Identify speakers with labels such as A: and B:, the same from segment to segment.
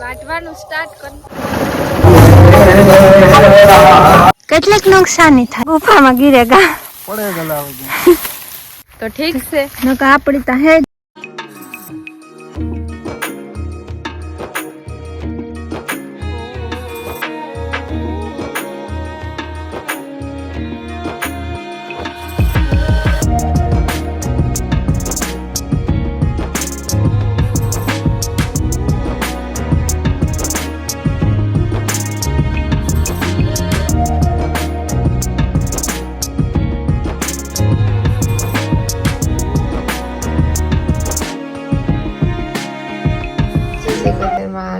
A: વાટવાનું start કરી
B: કેટલીક નુકસાની થાય. ગુફામાં ગીરે ગા
C: પડે ગલાવ
A: તો ઠીક છે.
B: નકા આપણી તો હે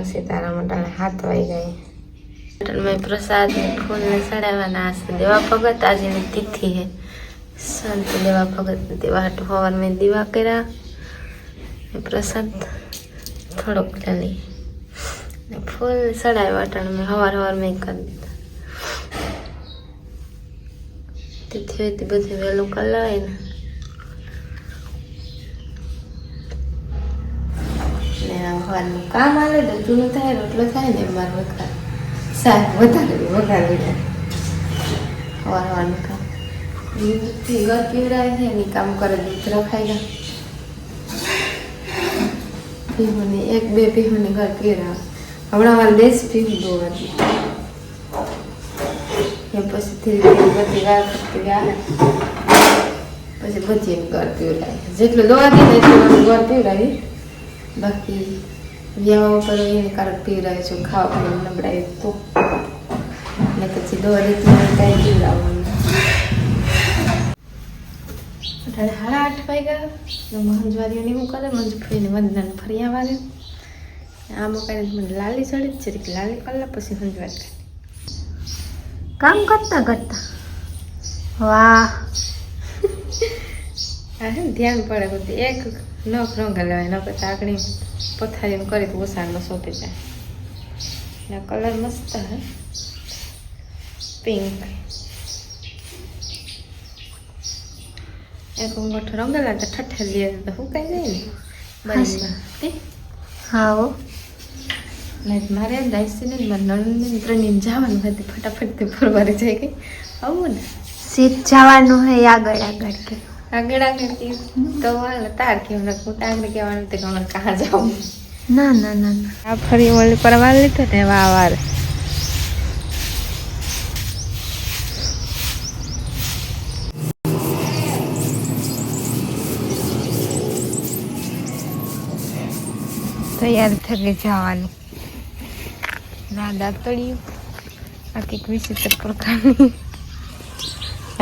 D: સીતારામ અટાણે હાથ વાઈ ગઈ મેં પ્રસાદ ને ફૂલ ને ચડાવવાના હશે દેવા ભગત આજની તિથિ હે સંત દેવા ભગત દેવા હવાર મેં દીવા કર્યા. પ્રસાદ થોડોક લઈ. ફૂલ ચડાવ્યો અટાણે મેં હવાર હવાર મેં કરી તિથિ હોય તે બધું વહેલું કલાય ને ને આ હવાનું કામ આવે તો જૂનું થાય, રોટલો થાય ને માર વખત સારું, વધારે વઘારવી દે હવાર કામ. ઘર પીવડાય છે એની કામ કરે દૂધ રખાઈ ગયા પીહુની એક બે પીહુની ઘર પીવડાવે. હમણાં મારે દેશ પીવું બહુ હતી એ પછી ધીરે બધી વાર કરતી આવે પછી બધી ઘર પીવડાય જેટલું દવા દે એટલું ઘર પીવડાવી બાકી વ્યાવો ઉપર એને કારણ પીવડાવે છું ખાવા પણ નબળાય તો ને પછી હોય કાંઈ પીવડાવવાનું અઢારે સાડા આઠ વાગ્યા તો મંજવારીઓને એવું કરે મંજુ ફરીને વંદનાને ફરિયા વાગે આમ કરીને મને લાલી ચડી જ છે લાલી કલાક પછી મંજવારી કરી
B: કામ કરતા કરતા વાહ
D: આ ધ્યાન પડે બધું એક નખ રંગ લેવાય નખ પછી આગળ પથારી એમ કરી તો ઓસાડમાં સોંપી જાય. કલર મસ્ત હે. પિંક એક મોટો રંગેલા તો ઠઠ્ઠે લે તો સુકાઈ જાય ને? બરાબર
B: હા.
D: ને મારે દાઈસી ને મારે નણંદને ત્રણેય જવાનું હતું ફટાફટ તે ફરવારી જાય ગઈ આવું ને.
B: સીધ જવાનું હે આગળ આગળ કે
D: આગળ આગળ કે તો હાલ
B: ના ના ના
D: આ ફરી ઓલી પરવાર લીધો ને એવા વાર.
A: તૈયાર થઈ જવાનું. ના દાંતળિયું આ કંઈક વિચિત્ર પ્રકારની.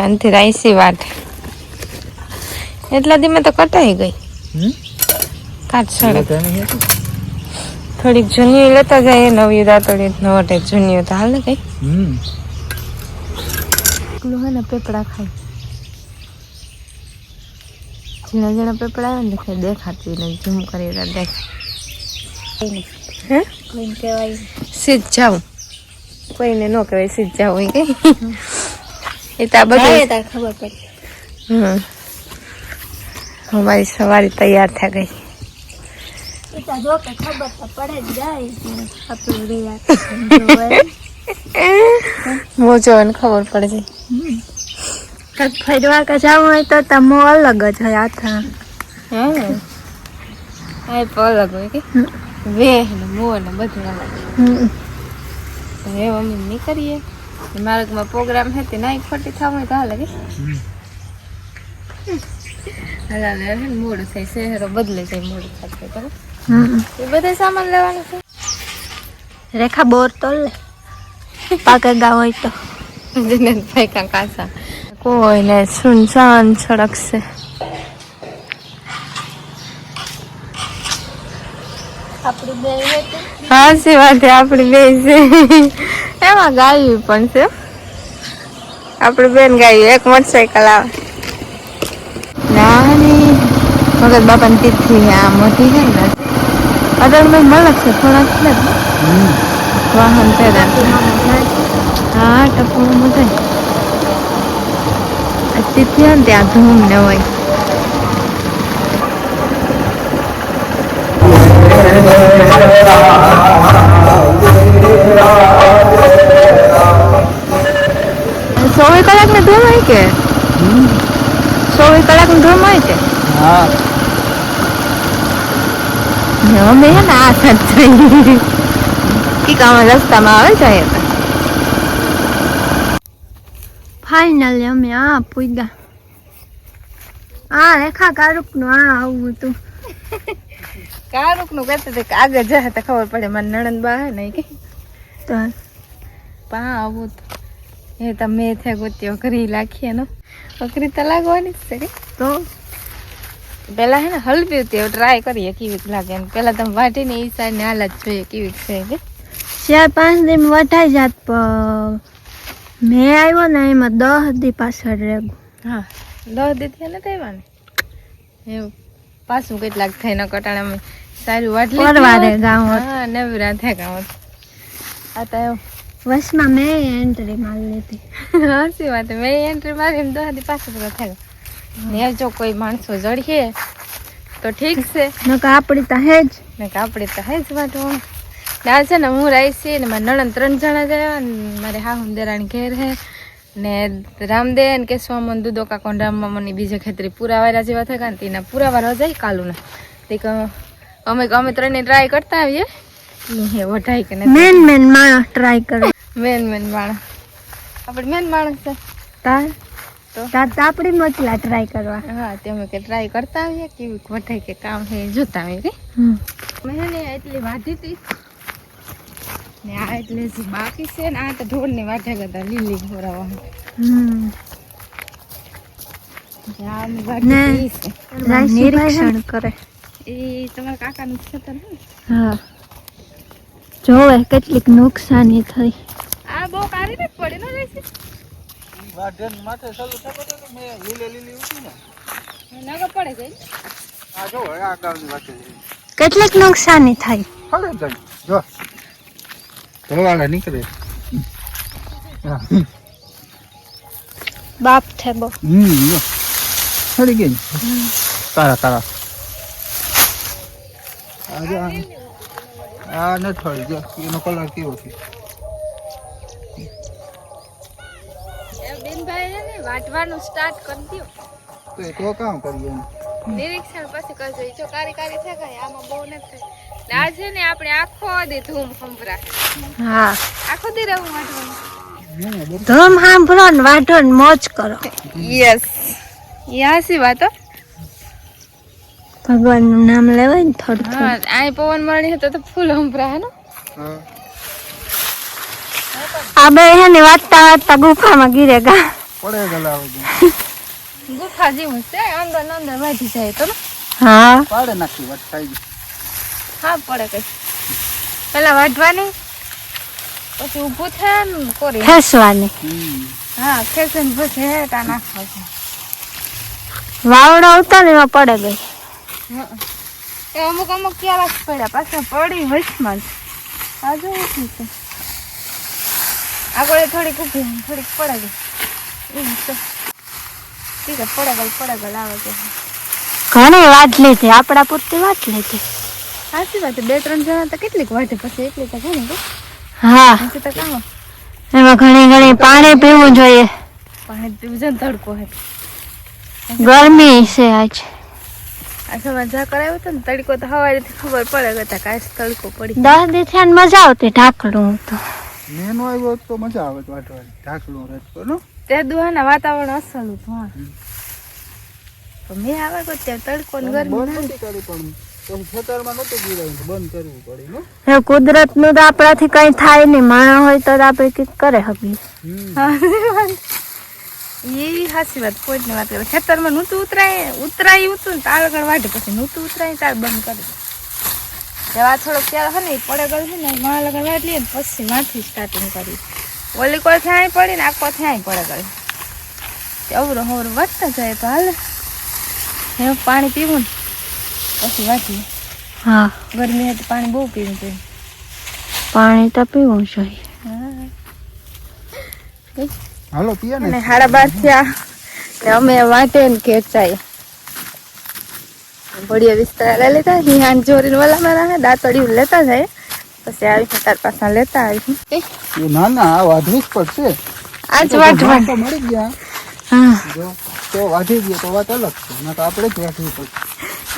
A: આનથી રાઈસી વાટ. એટલા દી તો કટાઈ ગઈ. થોડીક જૂની લેતા જાય નવી દાંતળી નવો ટાઈપ જૂની તો હાલ કઈ. પેલું હે ને પેપડા ખાય. ઝીણા ઝીણા પેપડા આવે ને દેખાય દેખાતી ને ઝૂમ કરી દેખાય. હે?
B: કોઈને કહેવાય
A: સીધ જાઉં. કોઈને ન કહેવાય સીધ જાઉં એ કઈ. એ તો આ બધું
B: ખબર પડી.
A: હમ. અમારી સવારી તૈયાર થઈ ગઈ.
B: જો કે ખબર તો પડે જાય આપણું રિયા
A: મોજો ને ખબર પડે છે
B: કંઈક ફરવા કે જવું હોય તો તમો અલગ જ હોય આથા
A: હા? આ અલગ હોય કે? વેહ ને મો ને બધું અલગ.
B: હે
A: મમ્મી નહીં કરીએ મારા માર્ગમાં પ્રોગ્રામ હે તે નાઈ ખોટી થવા હોય તો હાલે કે? હાલા ને હે ને મોડું થાય શહેરો બદલે જાય મોડું થાય બરાબર એ બધા સામાન લેવાનું છે.
B: રેખા બોર તો લે. પાકે ગા હોય તો.
A: જેને ભાઈ કાં કાસા. કોઈને સુનસાન સડક છે
B: આપણી બે
A: હા સી વાત આપણી બે છે. એમાં ગાયું પણ છે. આપણી બેન ગાયું એક મોટરસાયકલ આવે. મગજ બાપાની તીર્થથી આ મોટી છે ને અદર મેં મળક છે થોડાક છે વાહન પેદા હા ટપુ મોટા તીર્થી હોય ત્યાં ધૂમ ને હોય.
C: સોળ કલાક ને ધૂમ હોય
D: કે? ચોવીસ કલાકનું ધૂમ હોય છે?
A: હા.
D: અમે છે ને આ સાથ જઈએ કી કામ રસ્તામાં આવે છે
B: ફાઈનલી અમે આ પૂગ્યા. આ રેખા કારુકનું આ આવું હતું.
D: કારુકનું કહેતું હતું કે આગળ જાય તો ખબર પડે મારા નણંદ બા હે ને કે.
B: તો
D: પા આવું તો એ તમે થયા ગોત્યો કરી રાખીએ નો અઘરી તો લાગવાની જ છે
B: તો
D: પેલા હે ને હલવ્યું તે ટ્રાય કરીએ કેવી લાગે એમ. પેલા તમે વાટીને ઈ સાઈડ ને હાલત જોઈએ કેવી છે કે.
B: ચાર પાંચ દિન વટાઈ જાત પણ મેં આવ્યો ને એમાં દસ દી પાછળ રેગું
D: હા દસ દીધી ને આવ્યા ને એવું. પાછું કેટલાક થઈને કટાણામાં સારું વાટલી
B: ગામ
D: હા નવરા થાય ગામ આ તો
B: વસમાં મેં એન્ટ્રી મારી લીધી.
D: હાસી વાત મેં એન્ટ્રી મારી દસ દી પાછું પૂરો થાય. ને જો કોઈ માણસો જડીએ તો ઠીક છે.
B: નકર આપણી તો હે જ.
D: ને કે આપણે તો હે જ વાત. ને છે ને હું રાઈસ છે ને મારા નણંદ ત્રણ જણા જાય ને મારે હા હું દેરાણી ઘેર હે. ને રામદેવ ને કેશવામન દૂધો કાકોન રામ મામાની બીજે ખેતરી પુરાવાના જેવા થયા ને તેના પુરાવા જાય કાલુના. તે કે અમે અમે ત્રણે ટ્રાય કરતા આવીએ. ઈ કે
B: મેન મેન માણસ ટ્રાય કરે.
D: મેન મેન માણસ. આપણે મેન માણસ છે.
B: તાર
D: તો?
B: આપણી મોચલા ટ્રાય કરવા.
D: હા તે કે ટ્રાય કરતા આવીએ કેવી વઢાય કે કામ હે જોતા આવીએ મેં ને એટલી વાઢી હતી ને આ એટલે જે બાકી છે ને આ તો ઢોરની વાઢે કરતા લીલી છે.
B: નિરીક્ષણ કરે.
D: એ તમારા ખેતર ને?
B: હા. જોવે કેટલીક નુકસાની થઈ.
D: આ બહુ કારી ને પડી ન જાય છે
A: વાઢન માથે ચાલુ થતો તો મે લીલે લીલી ઉઠી ને.
D: નગર પડે જાય
A: આ જો હવે આ ગામની વાત છે.
B: કેટલીક નુકસાની થઈ.
A: પડે જાય. જો. ધોવાળા નીકળે.
B: બાપ છે બો
A: હમ જો. ગઈ તારા તારા. આ જો આ નથી ફળી જો એનો કલર કેવો છે?
D: ને વાટવાનું સ્ટાર્ટ કરી દો
A: તો તો કામ કરીએ
D: નિરીક્ષણ પછી કરજો. ઈ જો કારી કારી થાય કાંઈ આમાં બહુ નથી થાય. ને આ છે ને આપણે આખો દી ધૂમ સંભરા
B: હા.
D: આખો દી રહું વાટવાનું.
B: ધૂમ સાંભળો ને વાટો ને મોજ કરો.
D: યસ યાસી વાતો
B: ભગવાનનું નામ લેવાય ને થોડું
D: હા
B: થોડું
D: આ પવન મળી હતો તો ફૂલ સંભરા હે ને?
B: આ બે હે ને વાતતા વાતતા ગુફામાં ગીરે ગા.
A: પડે ગલા આવે
D: ગુફા જેવું છે અંદર ને અંદર વાઢી જાય તો
B: હા.
A: પાડે નાખી વાત ખાઈ ગઈ.
D: હા પડે કઈ. પેલા વાઢવાની પછી ઊભું થાય ને કોરી.
B: ખેસવાની
D: હા ખેંચીને પછી હેટા નાખવા
B: વાવડો આવતા ને એમાં પડે ગઈ.
D: એ અમુક અમુક ક્યારેક પડ્યા પાછા પડી વચમાં જ. આ જો શું છે આગળ થોડીક ઊભી થોડીક પડે એવું છે ઠીક છે પડે પડગલ આવે છે.
B: ઘણી વાત લે છે આપણા પૂરતી વાત લે છે
D: સાચી વાત બે ત્રણ જણા તો કેટલીક વાટે પછી એટલી તો ઘણી
B: હા.
D: તો કામ.
B: એમાં ઘણી ઘણી પાણી પીવું જોઈએ.
D: પાણી પીવું છે તડકો હે
B: ગરમી છે આજ.
D: આ સવાર કરાવ્યો હતો ને તડકો તો હવારેથી ખબર પડે કે કાંઈ તડકો પડી
B: દસ દી મજા આવતી ઢાકડું તો.
A: મેનો આવ્યો તો મજા આવે વાટવાની ઢાકલું રહેતો
D: તે દુહાના વાતાવરણ અસલ હા. તો મેં આવે તો ત્યાં તડકો ને ગરમી
A: બંધ નથી કરી પણ કુદરતનું? તો
B: આપણાથી કઈ થાય નહીં માણસ હોય તો આપણે કંઈક કરે
A: હમ.
D: એ સાચી વાત પોઈન્ટની વાત કરે ખેતરમાં નહોતું ઉતરાય ઉતરાય ઉતું તાર આગળ પછી નૂતું ઉતરાય તાર બંધ કરી એવા થોડોક ત્યારે હે ને પડે ગયું છે ને માળ આગળ વાટ લઈએ પછી માથી સ્ટાર્ટિંગ કરી. ઓલી કોઈ થ્યાંય પડી ને આખો થ્યાંય પડે ગયું અવરો અવરો વાટતા જાય તો હાલે. પાણી પીવું ને પછી વાટીએ
B: હા.
D: ગરમી હતી પાણી બહુ પીવું જોઈએ
B: પાણી તો પીવું જોઈએ
A: હાલો પીએ ને.
D: સાડા બાર થયા ને અમે વાંટે ને ખેંચાય બળિયા વિસ્તાર લેતા હિહાન જોરીને વલામાં રાખે દાંતળી લેતા જાય. પછી આવી તાર પાછા લેતા આવી
A: ના ના આ વાઢવી જ પડશે.
D: આજ
A: તો મળી ગયા.
B: હા.
A: તો વાઢી ગયો તો વાત અલગ છે. ના તો આપણે જ વાઢવી પડશે.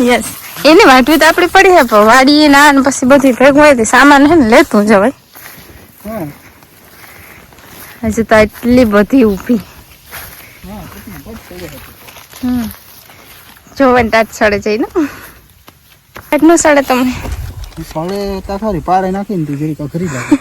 D: યસ. એને વાઢવી તો આપણે પડી હે પણ વાડીએ ના પછી બધી ભેગું હોય સામાન હે ને લેતું જવાય
A: હા.
D: હજુ તો એટલી બધી ઊભી. જોવે ટાટ સડે જઈને એટલું સડે તમને?
A: સડે તારી પાડે નાખીને તું જરીક અઘરી લાગે